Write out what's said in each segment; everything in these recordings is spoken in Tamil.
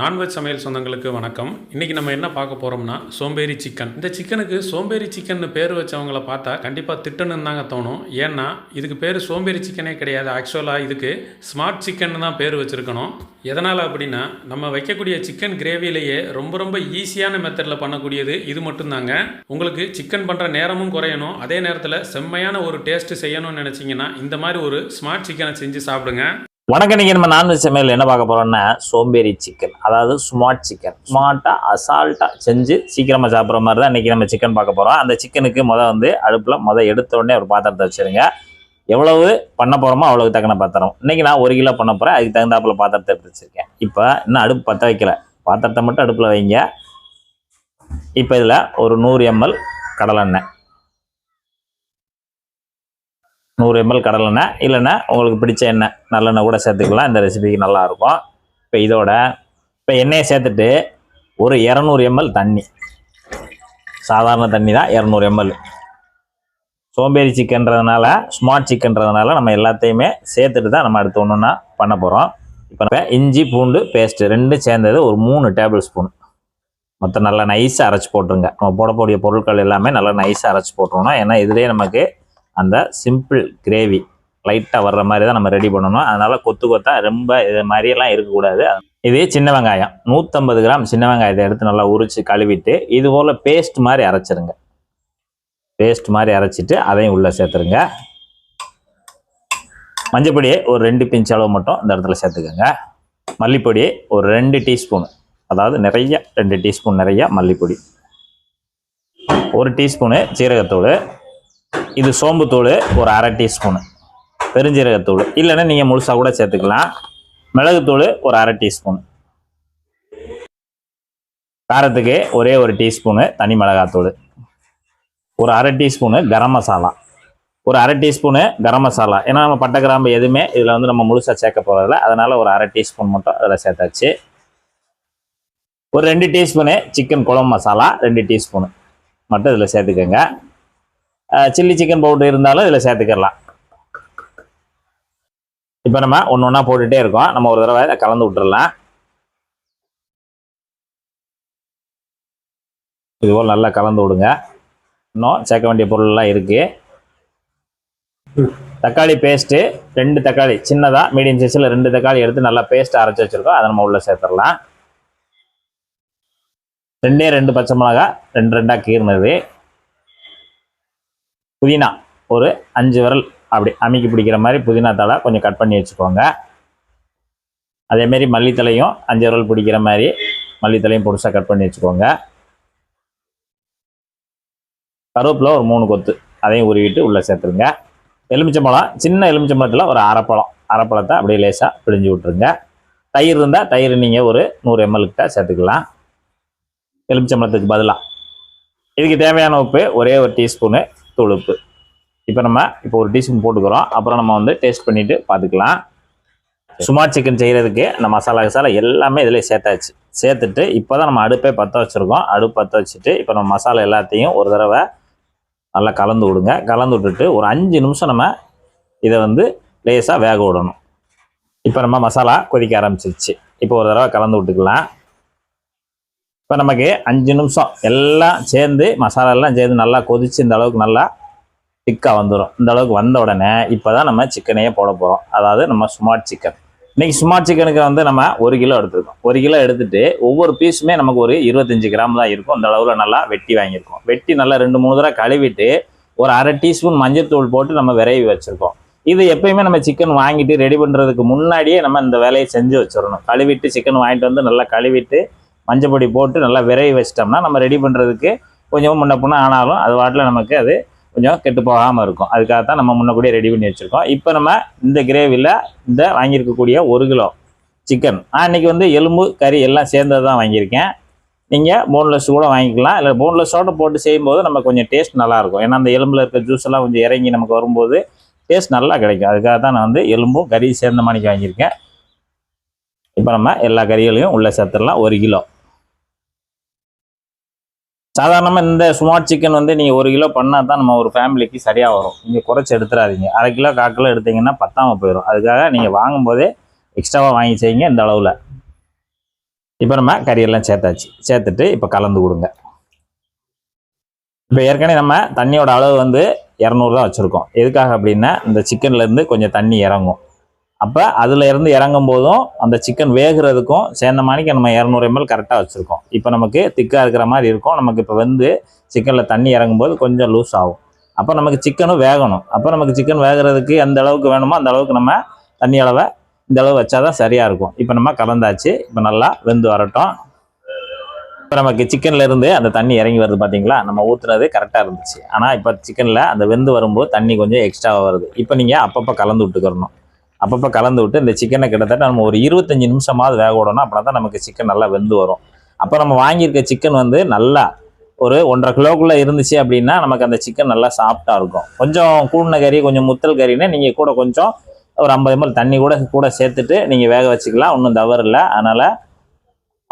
நான்வெஜ் சமையல் சொந்தங்களுக்கு வணக்கம். இன்றைக்கி நம்ம என்ன பார்க்க போகிறோம்னா சோம்பேறி சிக்கன். இந்த சிக்கனுக்கு சோம்பேறி சிக்கன் பேர் வச்சவங்கள பார்த்தா கண்டிப்பாக திட்டணுன்னு தாங்க தோணும். ஏன்னா இதுக்கு பேர் சோம்பேறி சிக்கனே கிடையாது. ஆக்சுவலாக இதுக்கு ஸ்மார்ட் சிக்கன் தான் பேர் வச்சுருக்கணும். எதனால் அப்படின்னா நம்ம வைக்கக்கூடிய சிக்கன் கிரேவிலேயே ரொம்ப ரொம்ப ஈஸியான மெத்தடில் பண்ணக்கூடியது இது மட்டும்தாங்க. உங்களுக்கு சிக்கன் பண்ணுற நேரமும் குறையணும். அதே நேரத்தில் செம்மையான ஒரு டேஸ்ட்டு செய்யணும்னு நினச்சிங்கன்னா இந்த மாதிரி ஒரு ஸ்மார்ட் சிக்கனை செஞ்சு சாப்பிடுங்க. வணக்கம் நீங்க நம்ம நான்வெஜ் சமையல் என்ன பார்க்க போறோம்னா சோம்பேறி சிக்கன் அதாவது ஸ்மார்ட் சிக்கன் ஸ்மார்ட்டா அசால்ட்டா செஞ்சு சீக்கிரமா சாப்பிட்ற மாதிரி தான் இன்னைக்கு நம்ம சிக்கன் பார்க்க போறோம். அந்த சிக்கனுக்கு முத வந்து அடுப்புல முத எடுத்த உடனே ஒரு பாத்திரத்தை வச்சிருங்க. எவ்வளவு பண்ண போறோமோ அவ்வளவு தக்கன பாத்திரம். இன்னைக்கு நான் ஒரு கிலோ பண்ண போறேன். அதுக்கு தகுந்தாப்புல பாத்திரத்தை எடுத்து வச்சிருக்கேன். இப்போ இன்னும் அடுப்பு பற்ற வைக்கல. பாத்திரத்தை மட்டும் அடுப்புல வைங்க. இப்போ இதுல ஒரு நூறு எம்எல் கடலெண்ணெய் நூறு எம்எல் கடலெண்ணெய். இல்லைன்னா உங்களுக்கு பிடிச்ச எண்ணெய் நல்லெண்ணெய் கூட சேர்த்துக்கலாம். இந்த ரெசிபிக்கு நல்லாயிருக்கும். இப்போ இதோட இப்போ எண்ணெயை சேர்த்துட்டு ஒரு இரநூறு எம்எல் தண்ணி. சாதாரண தண்ணி தான் இரநூறு எம்எல் சோம்பேறி சிக்கன்றதுனால ஸ்மார்ட் சிக்கன்றதுனால நம்ம எல்லாத்தையுமே சேர்த்துட்டு தான் நம்ம அடுத்து ஒன்றுன்னா பண்ண போகிறோம் இப்போ நம்ம இஞ்சி பூண்டு பேஸ்ட்டு ரெண்டும் சேர்ந்தது ஒரு மூணு டேபிள் ஸ்பூன் மொத்தம் நல்லா நைஸாக அரைச்சி போட்டுருங்க. நம்ம போடக்கூடிய பொருட்கள் எல்லாமே நல்லா நைஸாக அரைச்சி போட்டுருணும். ஏன்னா இதுலேயே நமக்கு அந்த சிம்பிள் கிரேவி லைட்டாக வர்ற மாதிரி தான் நம்ம ரெடி பண்ணணும். அதனால் கொத்து கொத்தா ரொம்ப இது மாதிரியெல்லாம் இருக்கக்கூடாது. இது சின்ன வெங்காயம். நூற்றம்பது கிராம் சின்ன வெங்காயத்தை எடுத்து நல்லா உரித்து கழுவிட்டு இது போல் பேஸ்ட் மாதிரி அரைச்சிருங்க. பேஸ்ட் மாதிரி அரைச்சிட்டு அதையும் உள்ளே சேர்த்துருங்க. மஞ்சப்பொடியை ஒரு ரெண்டு பிஞ்ச் அளவு மட்டும் இந்த இடத்துல சேர்த்துக்கோங்க. மல்லிப்பொடி ஒரு ரெண்டு டீஸ்பூன் அதாவது நிறைய ரெண்டு டீஸ்பூன் நிறைய மல்லிப்பொடி. ஒரு டீஸ்பூனு சீரகத்தூள். இது சோம்புத்தூள் ஒரு அரை டீஸ்பூனு. பெருஞ்சீரகத்தூள். இல்லைன்னா நீங்கள் முழுசாக கூட சேர்த்துக்கலாம். மிளகுத்தூள் ஒரு அரை டீஸ்பூன். காரத்துக்கு ஒரே ஒரு டீஸ்பூனு தனி மிளகாத்தூள். ஒரு அரை டீஸ்பூனு கரம் மசாலா. ஒரு அரை டீஸ்பூனு கரம் மசாலா. ஏன்னா நம்ம பட்டை கிராம்பு எதுவுமே இதில் வந்து நம்ம முழுசாக சேர்க்க போகிறதில்ல அதனால் ஒரு அரை டீஸ்பூன் மட்டும் அதில் சேர்த்தாச்சு. ஒரு ரெண்டு டீஸ்பூனு சிக்கன் குழம்பு மசாலா ரெண்டு டீஸ்பூனு மட்டும் இதில் சேர்த்துக்கோங்க. சில்லி சிக்கன் பவுடர் இருந்தாலும் இதில் சேர்த்துக்கிடலாம். இப்போ நம்ம ஒன்று ஒன்றா போட்டுகிட்டே இருக்கோம். நம்ம ஒரு தடவை இதை கலந்து விட்டுறலாம். இதுபோல் நல்லா கலந்து விடுங்க. இன்னும் சேர்க்க வேண்டிய பொருள்லாம் இருக்குது தக்காளி பேஸ்ட்டு ரெண்டு தக்காளி சின்னதாக மீடியம் சைஸில் ரெண்டு தக்காளி எடுத்து நல்லா பேஸ்ட் அரைச்சி வச்சுருக்கோம். அதை நம்ம உள்ளே சேர்த்துடலாம். ரெண்டே ரெண்டு பச்சை மிளகா ரெண்டு ரெண்டாக கீர்னது. புதினா ஒரு அஞ்சு விரல் அப்படி அமைக்கி பிடிக்கிற மாதிரி புதினா தழை கொஞ்சம் கட் பண்ணி வச்சுக்கோங்க. அதேமாரி மல்லித்தலையும் அஞ்சு விரல் பிடிக்கிற மாதிரி மல்லித்தலையும் பொடிசாக கட் பண்ணி வச்சுக்கோங்க. கருவேப்பில் ஒரு மூணு கொத்து. அதையும் உருவிட்டு உள்ளே சேர்த்துருங்க. எலுமிச்சம்பழம் சின்ன எலுமிச்சம்பழத்தில் ஒரு அரைப்பழம். அரைப்பழத்தை அப்படியே லேசாக பிழிஞ்சு விட்ருங்க தயிர் இருந்தால் தயிர் நீங்கள் ஒரு நூறு எம்எல் கிட்ட சேர்த்துக்கலாம். எலுமிச்சம்பழத்துக்கு பதிலாக இதுக்கு தேவையான உப்பு ஒரே ஒரு டீஸ்பூனு தூள் இப்போ நம்ம இப்போ ஒரு டீஸ்பூன் போட்டுக்கிறோம். அப்புறம் நம்ம வந்து டேஸ்ட் பண்ணிவிட்டு பார்த்துக்கலாம் சும்மா சிக்கன் செய்கிறதுக்கு நம்ம மசாலா மசாலா எல்லாமே இதில் சேர்த்தாச்சு. சேர்த்துட்டு இப்போ தான் நம்ம அடுப்பே பற்ற வச்சுருக்கோம். அடுப்பு பற்ற வச்சுட்டு இப்போ நம்ம மசாலா எல்லாத்தையும் ஒரு தடவை நல்லா கலந்து விடுங்க. கலந்து விட்டுட்டு ஒரு அஞ்சு நிமிஷம் நம்ம இதை வந்து லேசாக வேக விடணும். இப்போ நம்ம மசாலா கொதிக்க ஆரம்பிச்சிருச்சு. இப்போ ஒரு தடவை கலந்து விட்டுக்கலாம். இப்போ நமக்கு அஞ்சு நிமிஷம் எல்லாம் சேர்ந்து மசாலாலாம் சேர்ந்து நல்லா கொதித்து இந்த அளவுக்கு நல்லா திக்காக வந்துடும் இந்த அளவுக்கு வந்த உடனே இப்போ தான் நம்ம சிக்கனையே போட போகிறோம் அதாவது நம்ம ஸ்மார்ட் சிக்கன் இன்றைக்கி ஸ்மார்ட் சிக்கனுக்கு வந்து நம்ம ஒரு கிலோ எடுத்துருக்கோம். ஒரு கிலோ எடுத்துட்டு ஒவ்வொரு பீஸுமே நமக்கு ஒரு இருபத்தஞ்சு கிராம் தான் இருக்கும். இந்த அளவில் நல்லா வெட்டி வாங்கியிருக்கோம். வெட்டி நல்லா ரெண்டு மூணு தடவை கழுவிட்டு ஒரு அரை டீஸ்பூன் மஞ்சள் தூள் போட்டு நம்ம விரைவி வச்சுருக்கோம். இது எப்பயுமே நம்ம சிக்கன் வாங்கிட்டு ரெடி பண்ணுறதுக்கு முன்னாடியே நம்ம இந்த வேலையை செஞ்சு வச்சிடணும். கழுவிட்டு சிக்கன் வாங்கிட்டு வந்து நல்லா கழுவிட்டு மஞ்சள் பொடி போட்டு நல்லா விரைவி வச்சிட்டோம்னா நம்ம ரெடி பண்ணுறதுக்கு கொஞ்சம் முன்ன பின்ன ஆனாலும் அது வாட்டில் நமக்கு அது கொஞ்சம் கெட்டு போகாமல் இருக்கும். அதுக்காக தான் நம்ம முன்னக்கூடியே ரெடி பண்ணி வச்சுருக்கோம். இப்போ நம்ம இந்த கிரேவியில் இந்த வாங்கியிருக்கக்கூடிய ஒரு கிலோ சிக்கன் நான் இன்றைக்கி வந்து எலும்பு கறி எல்லாம் சேர்ந்தது தான் வாங்கியிருக்கேன். நீங்கள் போன்லெஸ் கூட வாங்கிக்கலாம். இல்லை போன்லெஸ்ஸோடு போட்டு செய்யும்போது நம்ம கொஞ்சம் டேஸ்ட் நல்லாயிருக்கும் ஏன்னா அந்த எலும்பில் இருக்க ஜூஸ் எல்லாம் கொஞ்சம் இறங்கி நமக்கு வரும்போது டேஸ்ட் நல்லா கிடைக்கும். அதுக்காக தான் நான் வந்து எலும்பும் கறி சேர்ந்த மாதிரிக்கு வாங்கியிருக்கேன். இப்போ நம்ம எல்லா கறிகளையும் உள்ளே சேர்த்துடலாம். ஒரு கிலோ. சாதாரணமாக இந்த ஸ்மார்ட் சிக்கன் வந்து நீங்கள் ஒரு கிலோ பண்ணால் தான் நம்ம ஒரு ஃபேமிலிக்கு சரியாக வரும். நீங்கள் குறைச்சி எடுத்துடாதீங்க அரை கிலோ கால் கிலோ எடுத்தீங்கன்னா பத்தாமல் போயிடும் அதுக்காக நீங்கள் வாங்கும்போதே எக்ஸ்ட்ராவாக வாங்கி செய்யுங்க இந்த அளவில். இப்போ நம்ம கறியெல்லாம் சேர்த்தாச்சு. சேர்த்துட்டு இப்போ கலந்து கொடுங்க. இப்போ ஏற்கனவே நம்ம தண்ணியோட அளவு வந்து இரநூறு தான் வச்சுருக்கோம். எதுக்காக அப்படின்னா இந்த சிக்கன்லேருந்து கொஞ்சம் தண்ணி இறங்கும். அப்போ அதில் இருந்து இறங்கும் போதும் அந்த சிக்கன் வேகிறதுக்கும் சேர்ந்த மாதிரிக்கு நம்ம இரநூறு எம்எல் கரெக்டாக வச்சுருக்கோம். இப்போ நமக்கு திக்காக இருக்கிற மாதிரி இருக்கும். நமக்கு இப்போ வந்து சிக்கனில் தண்ணி இறங்கும் போது கொஞ்சம் லூஸ் ஆகும். அப்போ நமக்கு சிக்கனும் வேகணும். அப்போ நமக்கு சிக்கன் வேகிறதுக்கு எந்த அளவுக்கு வேணுமோ அந்த அளவுக்கு நம்ம தண்ணி அளவை இந்த அளவு வச்சாதான் சரியாக இருக்கும். இப்போ நம்ம கலந்தாச்சு. இப்போ நல்லா வெந்து வரட்டும். இப்போ நமக்கு சிக்கன்லேருந்து அந்த தண்ணி இறங்கி வருது பார்த்தீங்களா நம்ம ஊற்றுனது கரெக்டாக இருந்துச்சு. ஆனால் இப்போ சிக்கனில் அந்த வெந்து வரும்போது தண்ணி கொஞ்சம் எக்ஸ்ட்ராவாக வருது. இப்போ நீங்கள் அப்பப்போ கலந்து விட்டுக்கிறணும். அப்பப்போ கலந்து விட்டு இந்த சிக்கனை கிட்டத்தட்ட நம்ம ஒரு இருபத்தஞ்சி நிமிஷமாவது வேக விடணும். அப்படின்னா தான் நமக்கு சிக்கன் நல்லா வெந்து வரும். அப்போ நம்ம வாங்கியிருக்க சிக்கன் வந்து நல்லா ஒரு ஒன்றரை கிலோக்குள்ளே இருந்துச்சு அப்படின்னா நமக்கு அந்த சிக்கன் நல்லா சாஃப்டாக இருக்கும். கொஞ்சம் கூடின கறி கொஞ்சம் முத்தல் கறின்னா நீங்கள் கூட கொஞ்சம் ஒரு ஐம்பது எம்எல் தண்ணி கூட கூட சேர்த்துட்டு நீங்கள் வேக வச்சுக்கலாம். ஒன்றும் தவறு இல்லை. அதனால்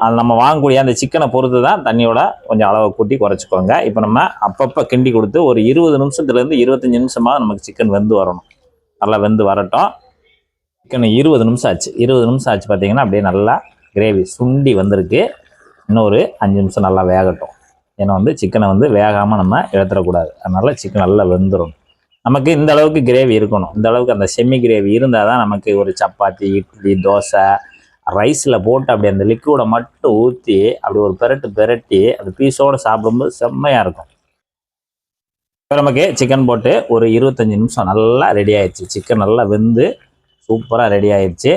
அது நம்ம வாங்கக்கூடிய அந்த சிக்கனை பொறுத்து தான் தண்ணியோட கொஞ்சம் அளவை கூட்டி குறைச்சிக்கோங்க. இப்போ நம்ம அப்பப்போ கிண்டி கொடுத்து ஒரு இருபது நிமிஷத்துலேருந்து இருபத்தஞ்சி நிமிஷமாக நமக்கு சிக்கன் வெந்து வரணும். நல்லா வெந்து வரட்டும். சிக்கன் இருபது நிமிஷம் ஆச்சு. இருபது நிமிஷம் ஆச்சு பார்த்தீங்கன்னா அப்படியே நல்லா கிரேவி சுண்டி வந்திருக்கு. இன்னொரு அஞ்சு நிமிஷம் நல்லா வேகட்டும். ஏன்னா வந்து சிக்கனை வந்து வேகாமல் நம்ம இழத்துறக்கூடாது அதனால் சிக்கன் நல்லா வெந்துடும் நமக்கு இந்த அளவுக்கு கிரேவி இருக்கணும். இந்த அளவுக்கு அந்த செம்மி கிரேவி இருந்தால் தான் நமக்கு ஒரு சப்பாத்தி இட்லி தோசை ரைஸில் போட்டு அப்படி அந்த லிக்விடை மட்டும் ஊற்றி அப்படி ஒரு பெரட்டு பெரட்டி அந்த பீஸோடு சாப்பிடும்போது செம்மையாக இருக்கும். இப்போ நமக்கு சிக்கன் போட்டு ஒரு இருபத்தஞ்சி நிமிஷம் நல்லா ரெடி ஆயிடுச்சு. சிக்கன் நல்லா வெந்து சூப்பராக ரெடி ஆயிடுச்சு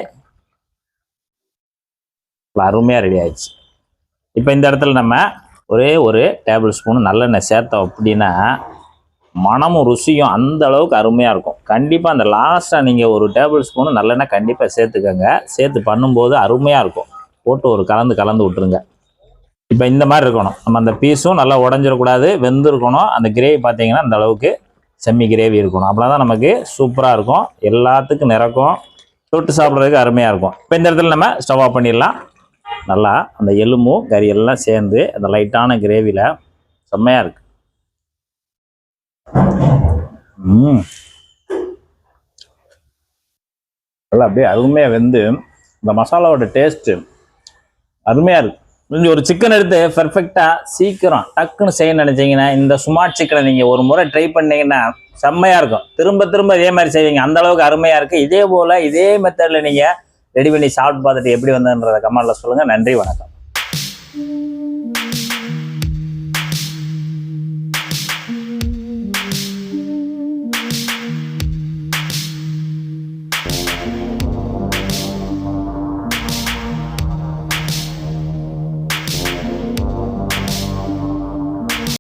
அருமையாக ரெடி ஆயிடுச்சு இப்போ இந்த இடத்துல நம்ம ஒரே ஒரு டேபிள் ஸ்பூன் நல்லெண்ணெய் சேர்த்தோம் அப்படின்னா மனமும் ருசியும் அந்த அளவுக்கு அருமையாக இருக்கும். கண்டிப்பாக அந்த லாஸ்ட்டாக நீங்கள் ஒரு டேபிள் ஸ்பூனு நல்லெண்ணெய் கண்டிப்பாக சேர்த்துக்கோங்க. சேர்த்து பண்ணும்போது அருமையாக இருக்கும். போட்டு ஒரு கலந்து கலந்து விட்டுருங்க. இப்போ இந்த மாதிரி இருக்கணும். நம்ம அந்த பீஸும் நல்லா உடஞ்சிடக்கூடாது வெந்திருக்கணும். அந்த கிரேவி பார்த்தீங்கன்னா அந்த அளவுக்கு செம்மி கிரேவி இருக்கணும். அப்படின்னா தான் நமக்கு சூப்பராக இருக்கும். எல்லாத்துக்கும் நிறக்கும். தொட்டு சாப்பிட்றதுக்கு அருமையாக இருக்கும். இப்போ இந்த இடத்துல நம்ம ஸ்டவ் ஆஃப் பண்ணிடலாம். நல்லா அந்த எலும்பும் கறி எல்லாம் சேர்ந்து அந்த லைட்டான கிரேவியில் செம்மையாக இருக்கு. நல்லா அப்படியே அருமையாக வெந்து இந்த மசாலாவோட டேஸ்ட்டு அருமையாக இருக்குது நீங்கள் ஒரு சிக்கன் எடுத்து பெர்ஃபெக்டாக சீக்கிரம் டக்குன்னு செய்ய நினைச்சீங்கன்னா இந்த ஸ்மார்ட் சிக்கனை நீங்கள் ஒரு முறை ட்ரை பண்ணீங்கன்னா செம்மையாக இருக்கும். திரும்ப திரும்ப இதே மாதிரி செய்வீங்க. அந்த அளவுக்கு அருமையாக இருக்குது இதே போல் இதே மெத்தடில் நீங்கள் ரெடி பண்ணி சாப்பிட்டு பார்த்துட்டு எப்படி வந்ததுன்றதை கமெண்டில் சொல்லுங்கள் நன்றி வணக்கம்.